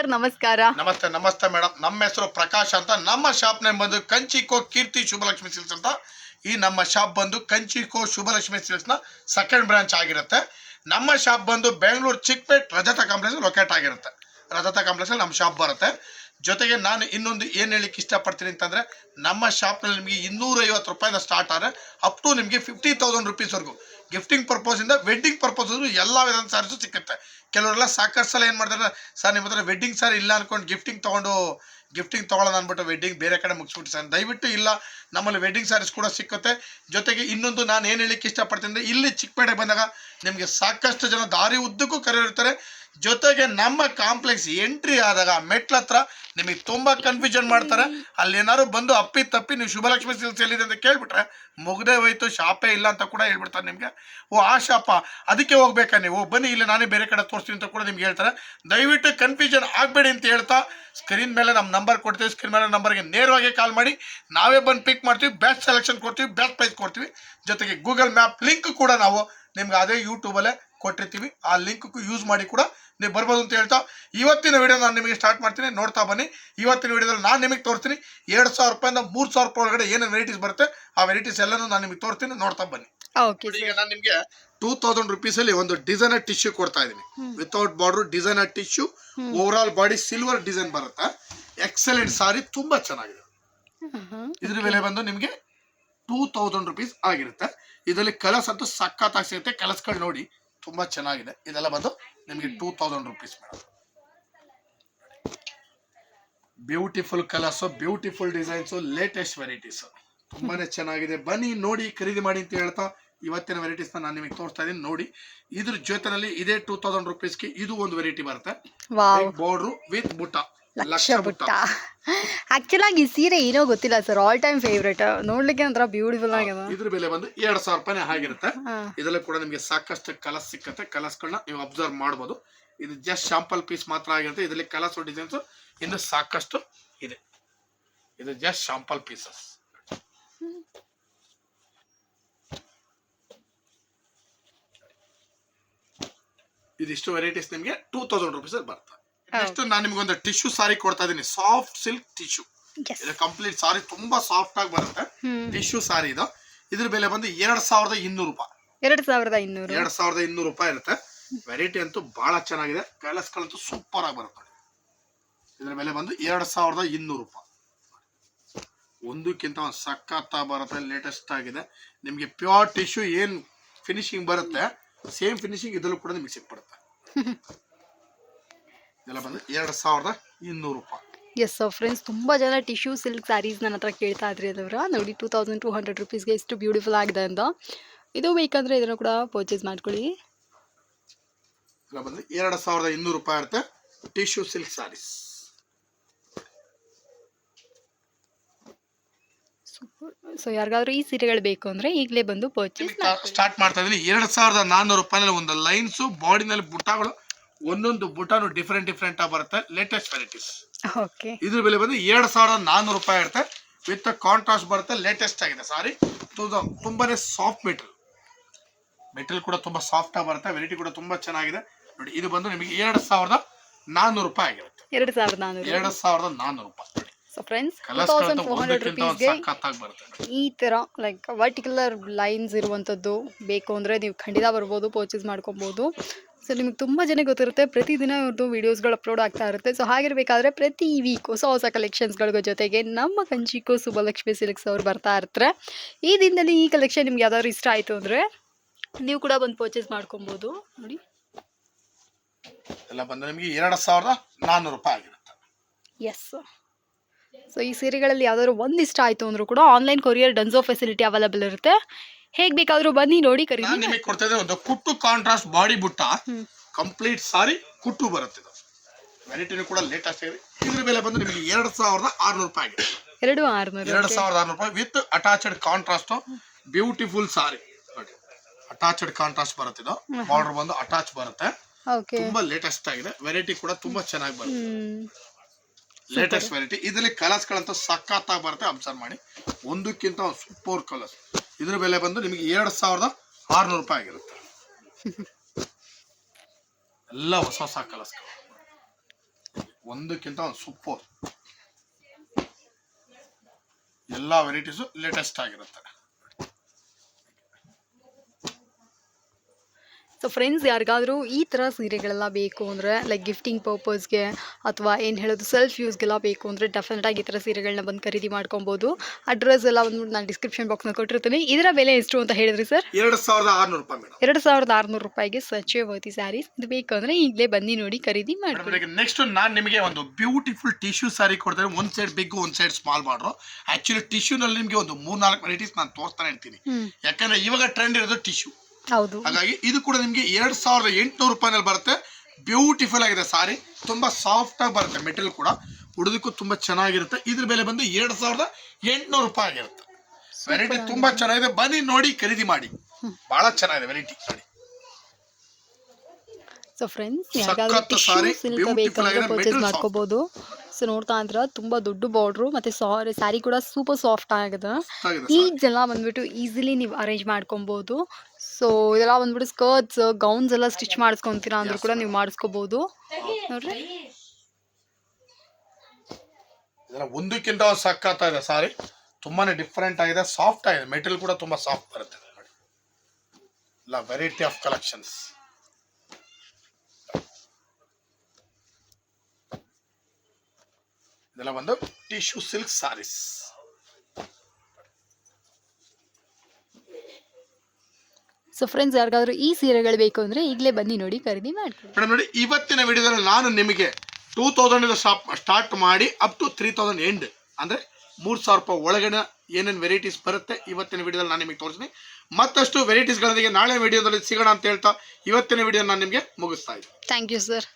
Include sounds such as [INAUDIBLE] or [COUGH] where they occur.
Sir, ನಮಸ್ಕಾರ. ನಮಸ್ತೆ ನಮಸ್ತೆ ಮೇಡಮ್ ನಮ್ಮ ಹೆಸರು ಪ್ರಕಾಶ್ ಅಂತ. ನಮ್ಮ ಶಾಪ್ ನೇಮ್ ಬಂದು ಕಂಚಿಕೋ ಕೀರ್ತಿ ಶುಭಲಕ್ಷ್ಮಿ ಸಿಲ್ಸ್ ಅಂತ. ಈ ನಮ್ಮ ಶಾಪ್ ಬಂದು ಕಂಚಿಕೋ ಶುಭಲಕ್ಷ್ಮಿ ಸಿಲ್ಸ್ನ ಸೆಕೆಂಡ್ ಬ್ರಾಂಚ್ ಆಗಿರುತ್ತೆ. ನಮ್ಮ ಶಾಪ್ ಬಂದು ಬೆಂಗಳೂರು ಚಿಕ್ಕಪೇಟ್ ರಜತ ಕಾಂಪ್ಲೆಕ್ಸ್ ಲೊಕೇಟ್ ಆಗಿರುತ್ತೆ. ರಜತ ಕಾಂಪ್ಲೆಕ್ಸ್ ನಮ್ಮ ಶಾಪ್ ಬರುತ್ತೆ. ಜೊತೆಗೆ ನಾನು ಇನ್ನೊಂದು ಏನು ಹೇಳಿಕ್ಕೆ ಇಷ್ಟಪಡ್ತೀನಿ ಅಂತಂದ್ರೆ, ನಮ್ಮ ಶಾಪ್ನಲ್ಲಿ ನಿಮಗೆ ಇನ್ನೂರೈವತ್ತು ರೂಪಾಯಿಂದ ಸ್ಟಾರ್ಟ್ ಆದರೆ ಅಪ್ ಟು ನಿಮಗೆ ಫಿಫ್ಟಿ ತೌಸಂಡ್ ರುಪೀಸ್ವರೆಗೂ ಗಿಫ್ಟಿಂಗ್ ಪರ್ಪೋಸಿಂದ ವೆಡ್ಡಿಂಗ್ ಪರ್ಪಸ್ ಎಲ್ಲ ವಿಧದ ಸ್ಯಾರೀಸು ಸಿಕ್ಕುತ್ತೆ. ಕೆಲವರೆಲ್ಲ ಸಾಕಷ್ಟು ಸಲ ಏನು ಮಾಡ್ತಾರೆ ಸರ್ ನಿಮ್ಮ ಹತ್ರ ವೆಡ್ಡಿಂಗ್ ಸಾರಿ ಇಲ್ಲ ಅನ್ಕೊಂಡು ಗಿಫ್ಟಿಂಗ್ ತೊಗೊಂಡು ಗಿಫ್ಟಿಂಗ್ ತೊಗೊಳ್ಳೋಣ ಅಂದ್ಬಿಟ್ಟು ವೆಡ್ಡಿಂಗ್ ಬೇರೆ ಕಡೆ ಮುಗಿಸ್ಬಿಟ್ಟು ಸರ್. ದಯವಿಟ್ಟು ಇಲ್ಲ, ನಮ್ಮಲ್ಲಿ ವೆಡ್ಡಿಂಗ್ ಸ್ಯಾರೀಸ್ ಕೂಡ ಸಿಕ್ಕುತ್ತೆ. ಜೊತೆಗೆ ಇನ್ನೊಂದು ನಾನು ಏನು ಹೇಳಿಕ್ಕೆ ಇಷ್ಟಪಡ್ತೀನಿ ಅಂದರೆ, ಇಲ್ಲಿ ಚಿಕ್ಕಪೇಟೆ ಬಂದಾಗ ನಿಮಗೆ ಸಾಕಷ್ಟು ಜನ ದಾರಿ ಉದ್ದಕ್ಕೂ ಕರೆಯಿರ್ತಾರೆ ಜೊತೆಗೆ ನಮ್ಮ ಕಾಂಪ್ಲೆಕ್ಸ್ ಎಂಟ್ರಿ ಆದಾಗ ಮೆಟ್ಲ ಹತ್ರ ನಿಮಗೆ ತುಂಬಾ ಕನ್ಫ್ಯೂಷನ್ ಮಾಡ್ತಾರೆ. ಅಲ್ಲಿ ಏನಾದ್ರು ಬಂದು ಅಪ್ಪಿ ತಪ್ಪಿ ನೀವು ಶುಭಲಕ್ಷ್ಮಿ ಸಿಲ್ಸ್ ಎಲ್ಲಿದೆ ಅಂತ ಕೇಳ್ಬಿಟ್ರೆ ಮುಗ್ದೇ ಹೋಯ್ತು, ಶಾಪೇ ಇಲ್ಲ ಅಂತ ಕೂಡ ಹೇಳ್ಬಿಡ್ತಾರೆ ನಿಮಗೆ. ಓ, ಆ ಶಾಪ. ಅದಕ್ಕೆ ಹೋಗ್ಬೇಕಾ ನೀವು? ಬನ್ನಿ, ಇಲ್ಲಿ ನಾನೇ ಬೇರೆ ಕಡೆ ತೋರಿಸ್ತೀನಿ ಅಂತ ಕೂಡ ನಿಮ್ಗೆ ಹೇಳ್ತಾರೆ. ದಯವಿಟ್ಟು ಕನ್ಫ್ಯೂಷನ್ ಆಗಬೇಡಿ ಅಂತ ಹೇಳ್ತಾ ಸ್ಕ್ರೀನ್ ಮೇಲೆ ನಮ್ಮ ನಂಬರ್ ಕೊಡ್ತೀವಿ. ಸ್ಕ್ರೀನ್ ಮೇಲೆ ನಂಬರ್ಗೆ ನೇರವಾಗಿ ಕಾಲ್ ಮಾಡಿ. ನಾವೇ ಬಂದು ಪಿಕ್ ಮಾಡ್ತೀವಿ. ಬೆಸ್ಟ್ ಸೆಲೆಕ್ಷನ್ ಕೊಡ್ತೀವಿ ಬೆಸ್ಟ್ ಪ್ರೈಸ್ ಕೊಡ್ತೀವಿ. ಜೊತೆಗೆ ಗೂಗಲ್ ಮ್ಯಾಪ್ ಲಿಂಕ್ ಕೂಡ ನಾವು ನಿಮ್ಗೆ ಅದೇ ಯೂಟ್ಯೂಬಲ್ಲೇ ಕೊಟ್ಟಿರ್ತೀವಿ. ಆ ಲಿಂಕ್ ಯೂಸ್ ಮಾಡಿ ಕೂಡ ನೀವು ಬರ್ಬೋದು ಅಂತ ಹೇಳ್ತಾ ಇವತ್ತಿನ ವಿಡಿಯೋ ನಾನು ನಿಮಗೆ ಸ್ಟಾರ್ಟ್ ಮಾಡ್ತೀನಿ ನೋಡ್ತಾ ಬನ್ನಿ. ಇವತ್ತಿನ ವಿಡಿಯೋದಲ್ಲಿ ನಾನು ನಿಮಗೆ ತೋರಿಸ್ತೀನಿ ಎರಡು ಸಾವಿರ ರೂಪಾಯಿಂದ ಮೂರು ಸಾವಿರ ರೂಪಾಯಿ ಒಳಗಡೆ ಏನೇನು ವೆರೈಟೀಸ್ ಬರುತ್ತೆ ಆ ವೆರೈಟೀಸ್ ಎಲ್ಲನೂ ನಾನು ನಿಮಗೆ ತೋರಿಸ್ತೀನಿ ನೋಡ್ತಾ ಬನ್ನಿ. ಈಗ ನಾನು ನಿಮಗೆ ಟೂ ತೌಸಂಡ್ ರುಪೀಸಲ್ಲಿ ಒಂದು ಡಿಸೈನರ್ ಟಿಶ್ಯೂ ಕೊಡ್ತಾ ಇದ್ದೀನಿ without border designer tissue over all body silver design ಬರುತ್ತೆ? ಎಕ್ಸಲೆಂಟ್ ಸಾರಿ ತುಂಬಾ ಚೆನ್ನಾಗಿದೆ. ಇದ್ರ ಬೆಲೆ ಬಂದು ನಿಮಗೆ ಟೂ ತೌಸಂಡ್ ರುಪೀಸ್ ಆಗಿರುತ್ತೆ. ಇದರಲ್ಲಿ ಕಲರ್ಸ್ ಅಂತೂ ಸಖತ್ತಾಗಿ ಸಿಗುತ್ತೆ. ಕಲರ್ಸ್ಗಳು ನೋಡಿ ತುಂಬಾ ಚೆನ್ನಾಗಿದೆ. ಇದೆಲ್ಲ ಬಂದು ನಿಮಗೆ two thousand rupees madam beautiful colours beautiful designs latest varieties ತುಂಬಾನೇ ಚೆನ್ನಾಗಿದೆ. ಬನ್ನಿ ನೋಡಿ ಖರೀದಿ ಮಾಡಿ ಅಂತ ಹೇಳ್ತಾ ಇವತ್ತಿನ ವೆರೈಟೀಸ್ನ ನಾನು ನಿಮಗೆ ತೋರಿಸ್ತಾ ಇದ್ದೀನಿ. ನೋಡಿ ಇದ್ರ ಜೊತೆನಲ್ಲಿ ಇದೇ ಟೂ ತೌಸಂಡ್ ರುಪೀಸ್ಗೆ ಇದು ಒಂದು ವೆರೈಟಿ ಬರುತ್ತೆ. ಬಾರ್ಡ್ರು ವಿತ್ ಬುಟ್ಟ. ಲಕ್ಷ ಪುಟ್ಟ. ಆಕ್ಚುಲಾಗಿ ಈ ಸೀರೆ ಏನೋ ಗೊತ್ತಿಲ್ಲ ಸರ್ ಆಲ್ ಟೈಮ್ ಫೇವ್ರೇಟ್ ನೋಡ್ಲಿಕ್ಕೆ ಒಂಥರ ಬ್ಯೂಟಿಫುಲ್ ಆಗಿದೆ. ಇದ್ರ ಬೆಲೆ ಬಂದು ಎರಡ್ ಸಾವಿರ ರೂಪಾಯಿ ಆಗಿರುತ್ತೆ. ಇದರಲ್ಲಿ ಕೂಡ ನಿಮಗೆ ಸಾಕಷ್ಟು ಕಲರ್ಸ್ ಸಿಕ್ಕತ್ತೆ. ಕಲರ್ಸ್ಗಳನ್ನ ನೀವು ಅಬ್ಸರ್ವ್ ಮಾಡ್ಬೋದು. ಇದು ಜಸ್ಟ್ ಶಾಂಪಲ್ ಪೀಸ್ ಮಾತ್ರ ಆಗಿರುತ್ತೆ. ಇದರಲ್ಲಿ ಕಲರ್ಸ್ ಡಿಸೈನ್ಸ್ ಇನ್ನು ಸಾಕಷ್ಟು ಇದೆ. ಇದು ಜಸ್ಟ್ ಶಾಂಪಲ್ ಪೀಸಸ್ ಇದಿಷ್ಟು ವೆರೈಟೀಸ್ ನಿಮಗೆ ಟೂ ತೌಸಂಡ್ ರುಪೀಸ್ ಬರುತ್ತೆ. ನೆಕ್ಸ್ಟ್ ನಾನು ನಿಮ್ಗೆ ಒಂದು ಟಿಶ್ಯೂ ಸಾರಿ ಕೊಡ್ತಾ ಇದ್ದೀನಿ. ಸಾಫ್ಟ್ ಸಿಲ್ಕ್ ಟಿಶ್ಯೂ ಇದು ಕಂಪ್ಲೀಟ್ ಸಾರಿ ತುಂಬಾ ಸಾಫ್ಟ್ ಆಗಿ ಬರುತ್ತೆ. ಟಿಶ್ಯೂ ಸಾರಿ ಇದು. ಇದ್ರ ಬೆಲೆ ಬಂದು ಎರಡ್ ಸಾವಿರದ ಇನ್ನೂರು ರೂಪಾಯಿ. ಎರಡ್ ಸಾವಿರದ ಇನ್ನೂರು. ಎರಡ್ ಸಾವಿರದ ಇನ್ನೂರು ರೂಪಾಯಿ ಇರುತ್ತೆ. ವೆರೈಟಿ ಅಂತೂ ಬಹಳ ಚೆನ್ನಾಗಿದೆ. ಕಲರ್ಸ್ಗಳಂತೂ ಸೂಪರ್ ಆಗಿ ಬರುತ್ತೆ. ಇದ್ರ ಬೆಲೆ ಬಂದು ಎರಡ್ ಸಾವಿರದ ಇನ್ನೂರು ರೂಪಾಯಿ. ಒಂದಕ್ಕಿಂತ ಒಂದು ಸಖತ್ತ ಬರುತ್ತೆ ಲೇಟೆಸ್ಟ್ ಆಗಿದೆ. ನಿಮಗೆ ಪ್ಯೂರ್ ಟಿಶ್ಯೂ ಏನ್ ಫಿನಿಶಿಂಗ್ ಬರುತ್ತೆ ಸೇಮ್ ಫಿನಿಶಿಂಗ್ ಇದ್ರಲ್ಲೂ ಕೂಡ ನಿಮಗೆ ಸಿಕ್ಬಿಡುತ್ತೆ. [LAUGHS] ಇದೆಲ್ಲ ಬಂದು ಎರಡು ಸಾವಿರದ ಇನ್ನೂರು ರೂಪಾಯಿ. ಎಸ್ ಫ್ರೆಂಡ್ಸ್ ತುಂಬಾ ಜನ ಟಿಶ್ಯೂ ಸಿಲ್ಕ್ ಸ್ಯಾರೀಸ್ ನನ್ನ ಹತ್ರ ಕೇಳ್ತಾ ಇದ್ರಿ ಅದವ್ರ ನೋಡಿ ಟೂ ತೌಸಂಡ್ ಟೂ ಹಂಡ್ರೆಡ್ ರುಪೀಸ್ಗೆ ಎಷ್ಟು ಬ್ಯೂಟಿಫುಲ್ ಆಗಿದೆ ಅಂತ. ಇದು ಬೇಕಂದ್ರೆ ಇದನ್ನು ಕೂಡ ಪರ್ಚೇಸ್ ಮಾಡ್ಕೊಳ್ಳಿ. ಎಲ್ಲ ಬಂದು ಎರಡು ಸಾವಿರದ ಇನ್ನೂರು ರೂಪಾಯಿ ಇರುತ್ತೆ ಟಿಶ್ಯೂ ಸಿಲ್ಕ್ ಸ್ಯಾರೀಸ್ ಸೊ ಯಾರಿಗಾದ್ರೂ ಈ ಸೀರೆಗಳು ಬೇಕು ಅಂದ್ರೆ ಈಗಲೇ ಬಂದು ಪರ್ಚೇಸ್ ಸ್ಟಾರ್ಟ್ ಮಾಡ್ತಾ ಇದ್ದೀನಿ. ಎರಡು ಸಾವಿರದ ನಾನ್ನೂರು ರೂಪಾಯಿನಲ್ಲಿ ಒಂದು ಲೈನ್ಸು ಬಾಡಿನಲ್ಲಿ ಬುಟ್ಟಗಳು ಒಂದೊಂದು ಬುಟಾನು ಡಿಫ್ರೆಂಟ್ ಡಿಫ್ರೆಂಟ್ ಆಗಿ ಬರುತ್ತೆ. ಲೇಟೆಸ್ಟ್ ವೆರೈಟೀಸ್ ಓಕೆ ಇದ್ರ ಬೆಲೆ ಬಂದು ಎರಡ್ ಸಾವಿರದ ನಾನ್ನೂರು ರೂಪಾಯಿ ಇರುತ್ತೆ ವಿತ್ ಕಾಂಟ್ರಾಸ್ಟ್ ಬರುತ್ತೆ ಲೇಟೆಸ್ಟ್ ಆಗಿದೆ. ಸಾರಿ ತುಂಬಾನೇ ಸಾಫ್ಟ್ ಮೆಟೀರಿಯಲ್ ಮೆಟೀರಿಯಲ್ ಕೂಡ ತುಂಬಾ ಸಾಫ್ಟ್ ಆಗಿ ಬರುತ್ತೆ. ವೆರೈಟಿ ಕೂಡ ತುಂಬಾ ಚೆನ್ನಾಗಿದೆ. ನೋಡಿ ಇದು ಬಂದು ನಿಮಗೆ ಎರಡ್ ಸಾವಿರದ ನಾನ್ನೂರು ರೂಪಾಯಿ ಆಗಿರುತ್ತೆ. ಎರಡು ಸಾವಿರದ ನಾನ್ನೂರು ರೂಪಾಯಿ. So friends two thousand four hundred ರುಪೀಸ್ಗೆ. ಈ ಥರ ಲೈಕ್ ವರ್ಟಿಕ್ಯುಲರ್ ಲೈನ್ಸ್ ಇರುವಂಥದ್ದು ಬೇಕು ಅಂದರೆ ನೀವು ಖಂಡಿತ ಬರ್ಬೋದು ಪರ್ಚೇಸ್ ಮಾಡ್ಕೊಬೋದು. ಸೊ ನಿಮಗೆ ತುಂಬ ಜನ ಗೊತ್ತಿರುತ್ತೆ ಪ್ರತಿದಿನ ಇವ್ರದ್ದು ವೀಡಿಯೋಸ್ಗಳು ಅಪ್ಲೋಡ್ ಆಗ್ತಾ ಇರುತ್ತೆ. ಸೊ ಹಾಗಿರಬೇಕಾದ್ರೆ ಪ್ರತಿ ವೀಕ್ ಹೊಸ ಹೊಸ ಕಲೆಕ್ಷನ್ಸ್ಗಳ ಜೊತೆಗೆ ನಮ್ಮ ಕಂಚಿಕೋ ಸುಬ್ಬಲಕ್ಷ್ಮಿ ಸಿಲ್ಕ್ಸ್ ಅವ್ರು ಬರ್ತಾ ಇರ್ತಾರೆ. ಈ ದಿನದಲ್ಲಿ ಈ ಕಲೆಕ್ಷನ್ ನಿಮ್ಗೆ ಯಾವ್ದಾದ್ರು ಇಷ್ಟ ಆಯಿತು ಅಂದರೆ ನೀವು ಕೂಡ ಬಂದು ಪರ್ಚೇಸ್ ಮಾಡ್ಕೊಬೋದು. ನೋಡಿ. ಎಲ್ಲ ಬಂದು ನಿಮಗೆ ಎರಡು ಸಾವಿರದ ನಾನ್ನೂರು ರೂಪಾಯಿ ಆಗಿರುತ್ತೆ. ಎಸ್ ಸೊ ಈ ಸೀರೆಗಳಲ್ಲಿ ಯಾವ್ದಾದ್ರು ಒಂದು ಇಷ್ಟ ಆಯಿತು ಅಂದರೂ ಕೂಡ online courier Dunzo facility available ಇರುತ್ತೆ. ಹೇಗ್ ಬೇಕಾದರೂ ಬನ್ನಿ ನೋಡಿ ನಾನು ಖರೀದಿ ನಿಮಗೆ ಕೊಡ್ತಾ ಇದ್ದೀನಿ ಒಂದು ಕುಟ್ಟು ಕಾಂಟ್ರಾಸ್ಟ್ ಬಾಡಿ ಬುಟ್ಟ. ಕಂಪ್ಲೀಟ್ ಸಾರಿ ಕುಟ್ಟು ಬರುತ್ತೆ ಇದು. ವೆರೈಟಿನೂ ಕೂಡ ಲೇಟೆಸ್ಟ್ ಆಗಿದೆ. ಇದ್ರ ಬೆಲೆ ಬಂದು ನಿಮಗೆ ಎರಡು ಸಾವಿರದ ಆರ್ನೂರು ರೂಪಾಯಿ ಆಗಿದೆ. ಎರಡು ಆರುನೂರು ಎರಡು ಸಾವಿರದ ಆರುನೂರು ರೂಪಾಯಿ with attached contrast beautiful sari. ನೋಡಿ ಅಟ್ಯಾಚ್ಡ್ ಕಾಂಟ್ರಾಸ್ಟ್ ಬರುತ್ತೆ ಇದು. ಬಾರ್ಡರ್ ಬಂದು ಅಟ್ಯಾಚ್ ಬರುತ್ತೆ. ಓಕೆ ತುಂಬಾ ಲೇಟೆಸ್ಟ್ ಆಗಿದೆ. ವೆರೈಟಿ ಕೂಡ ತುಂಬಾ ಚೆನ್ನಾಗಿ ಬರುತ್ತೆ. ಲೇಟೆಸ್ಟ್ ವೆರೈಟಿ ಇದರಲ್ಲಿ ಕಲರ್ಸ್ ಸಕ್ಕತ್ತಾಗಿ ಬರುತ್ತೆ. ಅಬ್ಸರ್ವ್ ಮಾಡಿ. ಒಂದಕ್ಕಿಂತ ಒಂದು ಸೂಪರ್ ಕಲರ್ಸ್ ಇದ್ರ ಬೆಲೆ ಬಂದು ನಿಮಗೆ ಎರಡು ಸಾವಿರದ ಆರ್ನೂರು ರೂಪಾಯಿ ಆಗಿರುತ್ತೆ. ಎಲ್ಲ ಹೊಸ ಹೊಸ ಕಲರ್ಸ್ ಒಂದಕ್ಕಿಂತ ಒಂದು ಸೂಪರ್ ಎಲ್ಲ ವೆರೈಟೀಸು ಲೇಟೆಸ್ಟ್ ಆಗಿರುತ್ತೆ. ಸೊ ಫ್ರೆಂಡ್ಸ್ ಯಾರಿಗಾದರೂ ಈ ಥರ ಸೀರೆಗಳೆಲ್ಲ ಬೇಕು ಅಂದರೆ ಲೈಕ್ ಗಿಫ್ಟಿಂಗ್ ಪರ್ಪಸ್ಗೆ ಅಥವಾ ಏನು ಹೇಳೋದು ಸೆಲ್ಫ್ ಯೂಸ್ಗೆಲ್ಲ ಬೇಕು ಅಂದರೆ ಡೆಫಿನೆಟಾಗಿ ಈ ಥರ ಸೀರೆಗಳನ್ನ ಬಂದು ಖರೀದಿ ಮಾಡ್ಕೊಬೋದು. ಅಡ್ರೆಸ್ ಎಲ್ಲ ಬಂದ್ಬಿಟ್ಟು ನಾನು ಡಿಸ್ಕ್ರಿಪ್ಷನ್ ಬಾಕ್ಸ್ನ ಕೊಟ್ಟಿರ್ತೀನಿ. ಇದರ ಬೆಲೆ ಎಷ್ಟು ಅಂತ ಹೇಳಿದ್ರಿ ಸರ್ ಎರಡು ಸಾವಿರದ ಆರುನೂರು ರೂಪಾಯಿ ಎರಡು ಸಾವಿರದ ಆರುನೂರು ರೂಪಾಯಿಗೆ ಸಚ್ಯವತಿ ಸ್ಯಾರೀಸ್ ಇದು ಬೇಕು ಅಂದರೆ ಈಗಲೇ ಬನ್ನಿ ನೋಡಿ ಖರೀದಿ ಮಾಡಿ ನೆಕ್ಸ್ಟ್ ನಾನು ನಿಮಗೆ ಒಂದು ಬ್ಯೂಟಿಫುಲ್ ಟಿಶ್ಯೂ ಸಾರಿ ಕೊಡ್ತೇನೆ. ಒಂದು ಸೈಡ್ ಬಿಗ್ ಒಂದು ಸೈಡ್ ಸ್ಮಾಲ್ ಮಾಡ್ರು. ಆಕ್ಚುಲಿ ಟಿಶ್ಯೂನಲ್ಲಿ ನಿಮಗೆ ಒಂದು ಮೂರ್ನಾಲ್ಕು ವೆರೈಟೀಸ್ ನಾನು ತೋರಿಸ್ತಾನೆ ಇರ್ತೀನಿ. ಯಾಕಂದ್ರೆ ಇವಾಗ ಟ್ರೆಂಡ್ ಇರೋದು ಟಿಶ್ಯೂ ಹೌದು. ಹಾಗಾಗಿ ಇದು ಕೂಡ ನಿಮಗೆ ಎರಡು ಸಾವಿರದ ಎಂಟುನೂರು ರೂಪಾಯಿನಲ್ಲಿ ಬರುತ್ತೆ. ಬ್ಯೂಟಿಫುಲ್ ಆಗಿದೆ ಸಾರಿ. ತುಂಬಾ ಸಾಫ್ಟ್ ಆಗಿ ಬರುತ್ತೆ ಮೆಟೀರಿಯಲ್ ಕೂಡ. ಉಡೋದಕ್ಕೂ ತುಂಬಾ ಚೆನ್ನಾಗಿರುತ್ತೆ. ಇದ್ರ ಬೆಲೆ ಬಂದು ಎರಡು ಸಾವಿರದ ಎಂಟುನೂರು ರೂಪಾಯಿ ಆಗಿರುತ್ತೆ. ವೆರೈಟಿ ತುಂಬಾ ಚೆನ್ನಾಗಿದೆ. ಬನ್ನಿ ನೋಡಿ ಖರೀದಿ ಮಾಡಿ. ಬಹಳ ಚೆನ್ನಾಗಿದೆ ವೆರೈಟಿ ನೋಡಿ ಸೊ ಫ್ರೆಂಡ್ಸ್ ಯಾವ್ದಾದ್ರು ಬೇಕಂದ್ರೆ ಪರ್ಚೇಸ್ ಮಾಡ್ಕೋಬಹುದು. ಸೊ ನೋಡ್ತಾ ಇದ್ರ ತುಂಬಾ ದೊಡ್ಡ ಬಾರ್ಡ್ರು ಮತ್ತೆ ಸಾರಿ ಸ್ಯಾರಿ ಕೂಡ ಸೂಪರ್ ಸಾಫ್ಟ್ ಆಗಿದೆ. ಈಜ್ ಎಲ್ಲ ಬಂದ್ಬಿಟ್ಟು ಈಸಿಲಿ ನೀವು ಅರೇಂಜ್ ಮಾಡ್ಕೊಬೋದು. ಸೊ ಇದೆಲ್ಲ ಬಂದ್ಬಿಟ್ಟು ಸ್ಕರ್ಟ್ಸ್ ಗೌನ್ಸ್ ಎಲ್ಲ ಸ್ಟಿಚ್ ಮಾಡಿಸ್ಕೊಂತೀರಾ ಅಂದ್ರೂ ಕೂಡ ನೀವು ಮಾಡಿಸ್ಕೋಬಹುದು ನೋಡ್ರಿ. ಒಂದಕ್ಕಿಂತ ಒಂದು ಸಖತ್ ಇದೆ ಸಾರಿ. ತುಂಬಾನೇ ಡಿಫ್ರೆಂಟ್ ಆಗಿದೆ. ಸಾಫ್ಟ್ ಆಗಿದೆ. ಮೆಟೀರಿಯಲ್ ಕೂಡ ತುಂಬಾ ಸಾಫ್ಟ್ ಬರುತ್ತೆ ನೋಡಿ. ಇಲ್ಲ ವೆರೈಟಿ ಆಫ್ ಕಲೆಕ್ಷನ್ಸ್ ಇದೆಲ್ಲ ಒಂದು tissue silk saris so friends ಯಾರಿಗಾದ್ರೂ ಈ ಸೀರೆಗಳು ಬೇಕು ಅಂದರೆ ಈಗಲೇ ಬನ್ನಿ ನೋಡಿ ಖರೀದಿ ಮಾಡಿ ಮೇಡಮ್ ನೋಡಿ ಇವತ್ತಿನ ವಿಡಿಯೋದಲ್ಲಿ ನಾನು ನಿಮಗೆ ಟೂ ತೌಸಂಡ್ ಶಾಪ್ ಸ್ಟಾರ್ಟ್ ಮಾಡಿ up to three thousand end ಅಂದ್ರೆ ಮೂರು ಸಾವಿರ ರೂಪಾಯಿ ಒಳಗಡೆ ಏನೇನು ವೆರೈಟೀಸ್ ಬರುತ್ತೆ ಇವತ್ತಿನ ವಿಡಿಯೋದಲ್ಲಿ ನಾನು ನಿಮಗೆ ತೋರಿಸ್ತೀನಿ. ಮತ್ತಷ್ಟು ವೆರೈಟೀಸ್ಗಳೊಂದಿಗೆ ನಾಳೆ ವಿಡಿಯೋದಲ್ಲಿ ಸಿಗೋಣ ಅಂತ ಹೇಳ್ತಾ ಇವತ್ತಿನ ವಿಡಿಯೋ ನಾನು ನಿಮಗೆ ಮುಗಿಸ್ತಾ ಇದ್ದೀನಿ. Thank you sir